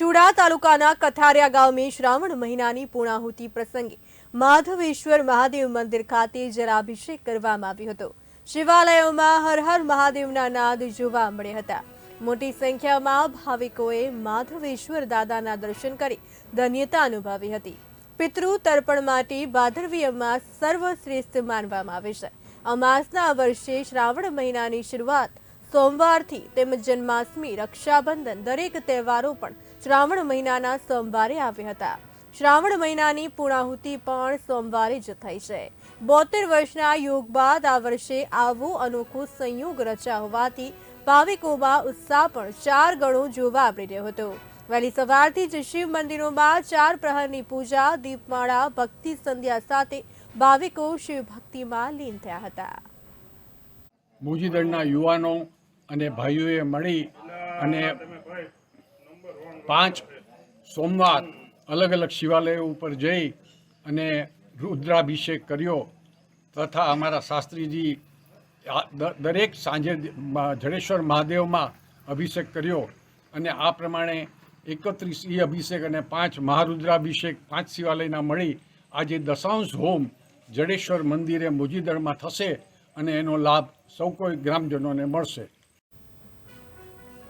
ચુડા તાલુકાના કથારિયા ગામે શ્રાવણ મહિનાની પૂર્ણાહુતિ પ્રસંગે માધવેશ્વર મહાદેવ મંદિર ખાતે જલાભિષેક કરવામાં આવ્યો હતો. શિવાલયોમાં હર હર મહાદેવના નાદ જોવા મળ્યા હતા. મોટી સંખ્યામાં ભાવિકોએ માધવેશ્વર દાદાના દર્શન કરી ધન્યતા અનુભવી હતી. પિતૃ તર્પણ માટે ભાદરવી અમાસ સર્વશ્રેષ્ઠ માનવામાં આવે છે. અમાસના વર્ષે શ્રાવણ મહિનાની શરૂઆત સોમવારથી તેમજ જન્માષ્ટમી, રક્ષાબંધન દરેક તહેવારો પણ શ્રાવણ મહિનાના સોમવારે આવ્યા હતા. શ્રાવણ મહિનાની પૂર્ણાહુતિ પણ સોમવારે જ થઈ છે. બોતેર વર્ષના યોગ બાદ આ વર્ષે આવો અનોખો સંયોગ રચા હોવાથી ભાવિકોમાં ઉત્સાહ પણ ચાર ગણો જોવા મળી રહ્યો હતો. વહેલી સવારથી જ શિવ મંદિરોમાં ચાર પ્રહરની પૂજા, દીપમાળા, ભક્તિ સંધ્યા સાથે ભાવિકો શિવ ભક્તિમાં લીન થયા હતા. મુજીદળના યુવાનો અને ભાઈઓએ મળી અને પાંચ સોમવાર અલગ અલગ શિવાલયો ઉપર જઈ અને રુદ્રાભિષેક કર્યો. તથા અમારા શાસ્ત્રીજી દરેક સાંજે જડેશ્વર મહાદેવમાં અભિષેક કર્યો. અને આ પ્રમાણે એકત્રીસ ઈ અભિષેક અને પાંચ મહારુદ્રાભિષેક પાંચ શિવાલયના મળી. આજે દશાંશ હોમ જડેશ્વર મંદિરે મોજીદળમાં થશે અને એનો લાભ સૌ કોઈ ગ્રામજનોને મળશે.